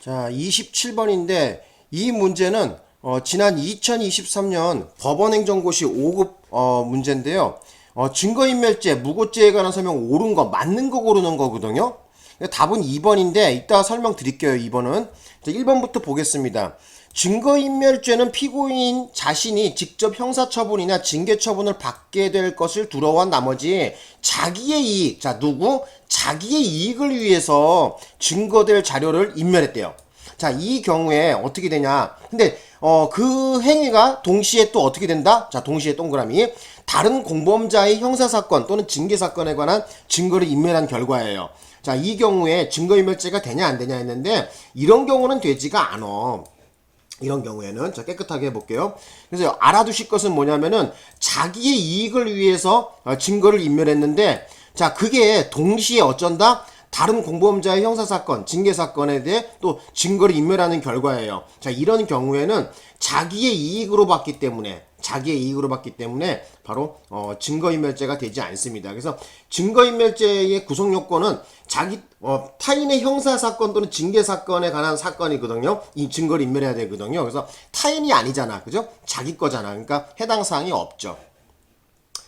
자, 27번인데 이 문제는 어, 지난 2023년 법원행정고시 5급 어, 문제인데요. 어, 증거인멸죄, 무고죄에 관한 설명 옳은 거, 맞는 거 고르는 거거든요. 답은 2번인데 이따가 설명드릴게요. 2번은. 자, 1번부터 보겠습니다. 증거인멸죄는 피고인 자신이 직접 형사처분이나 징계처분을 받게 될 것을 두려워한 나머지 자기의 이익, 자, 누구? 자기의 이익을 위해서 증거될 자료를 인멸했대요. 자, 이 경우에 어떻게 되냐? 근데 어, 그 행위가 동시에 또 어떻게 된다? 자, 동시에 동그라미. 다른 공범자의 형사사건 또는 징계사건에 관한 증거를 인멸한 결과예요. 자, 이 경우에 증거인멸죄가 되냐 안 되냐 했는데 이런 경우는 되지가 않아. 이런 경우에는 자 깨끗하게 해볼게요. 그래서 알아두실 것은 뭐냐면은 자기의 이익을 위해서 어, 증거를 인멸했는데 자 그게 동시에 어쩐다 다른 공범자의 형사사건, 징계사건에 대해 또 증거를 인멸하는 결과예요. 자, 이런 경우에는 자기의 이익으로 봤기 때문에, 자기의 이익으로 봤기 때문에 바로 어, 증거인멸죄가 되지 않습니다. 그래서 증거인멸죄의 구성요건은 자기, 어, 타인의 형사사건 또는 징계사건에 관한 사건이거든요. 이 증거를 인멸해야 되거든요. 그래서 타인이 아니잖아. 그죠? 자기 거잖아. 그러니까 해당 사항이 없죠.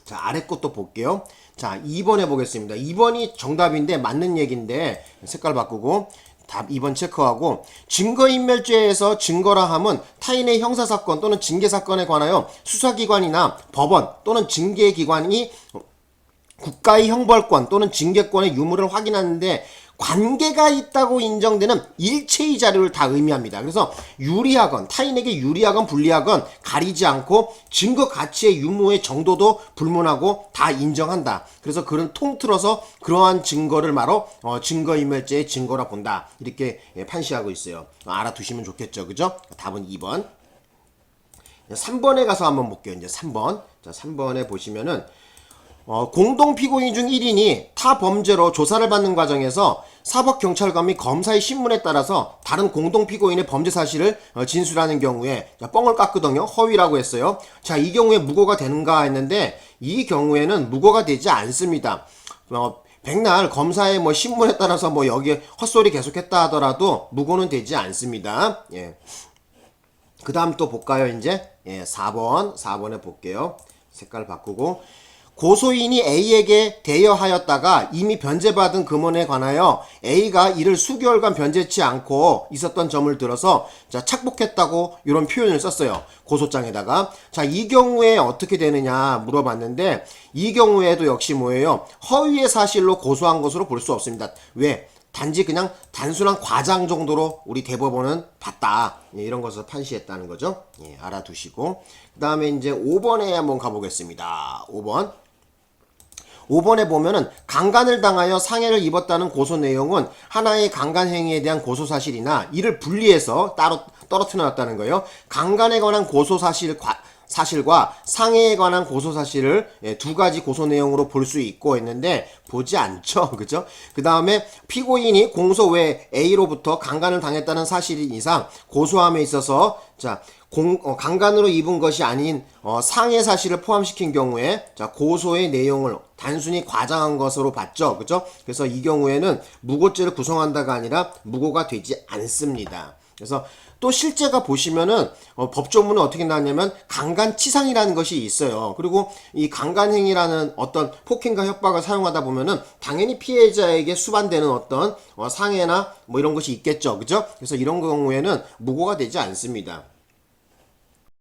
자, 아래 것도 볼게요. 자, 2번 해보겠습니다. 2번이 정답인데 맞는 얘기인데 색깔 바꾸고 답 2번 체크하고 증거인멸죄에서 증거라 함은 타인의 형사사건 또는 징계사건에 관하여 수사기관이나 법원 또는 징계기관이 국가의 형벌권 또는 징계권의 유무를 확인하는데 관계가 있다고 인정되는 일체의 자료를 다 의미합니다. 그래서 유리하건 타인에게 유리하건 불리하건 가리지 않고 증거 가치의 유무의 정도도 불문하고 다 인정한다. 그래서 그런 통틀어서 그러한 증거를 말로 어, 증거인멸죄의 증거라 본다. 이렇게 예, 판시하고 있어요. 알아두시면 좋겠죠. 그죠? 답은 2번. 3번에 가서 한번 볼게요. 이제 3번. 자, 3번에 보시면은 어, 공동 피고인 중 1인이 타 범죄로 조사를 받는 과정에서 사법경찰관 및 검사의 신문에 따라서 다른 공동 피고인의 범죄 사실을 어, 진술하는 경우에 자, 뻥을 깎거든요. 허위라고 했어요. 자, 이 경우에 무고가 되는가 했는데 이 경우에는 무고가 되지 않습니다. 어, 백날 검사의 뭐 신문에 따라서 뭐 여기에 헛소리 계속했다 하더라도 무고는 되지 않습니다. 예. 그 다음 또 볼까요, 이제? 예, 4번. 4번에 볼게요. 색깔 바꾸고. 고소인이 A에게 대여하였다가 이미 변제받은 금원에 관하여 A가 이를 수개월간 변제치 않고 있었던 점을 들어서 자, 착복했다고 이런 표현을 썼어요. 고소장에다가. 자, 이 경우에 어떻게 되느냐 물어봤는데 이 경우에도 역시 뭐예요? 허위의 사실로 고소한 것으로 볼 수 없습니다. 왜? 단지 그냥 단순한 과장 정도로 우리 대법원은 봤다. 예, 이런 것을 판시했다는 거죠. 예, 알아두시고. 그 다음에 이제 5번에 한번 가보겠습니다. 5번. 5번에 보면은 강간을 당하여 상해를 입었다는 고소 내용은 하나의 강간 행위에 대한 고소 사실이나 이를 분리해서 따로 떨어뜨려 놨다는 거예요. 강간에 관한 고소 사실 사실과 상해에 관한 고소 사실을 예, 두 가지 고소 내용으로 볼 수 있고 했는데 보지 않죠. 그죠? 그 다음에 피고인이 공소 외 A로부터 강간을 당했다는 사실인 이상 고소함에 있어서 자, 공, 어, 강간으로 입은 것이 아닌 어, 상해 사실을 포함시킨 경우에 자, 고소의 내용을 단순히 과장한 것으로 봤죠. 그죠? 그래서 이 경우에는 무고죄를 구성한다가 아니라 무고가 되지 않습니다. 그래서 또 실제가 보시면은 어, 법조문은 어떻게 나왔냐면 강간치상이라는 것이 있어요. 그리고 이 강간행위라는 어떤 폭행과 협박을 사용하다 보면은 당연히 피해자에게 수반되는 어떤 어, 상해나 뭐 이런 것이 있겠죠. 그죠? 그래서 이런 경우에는 무고가 되지 않습니다.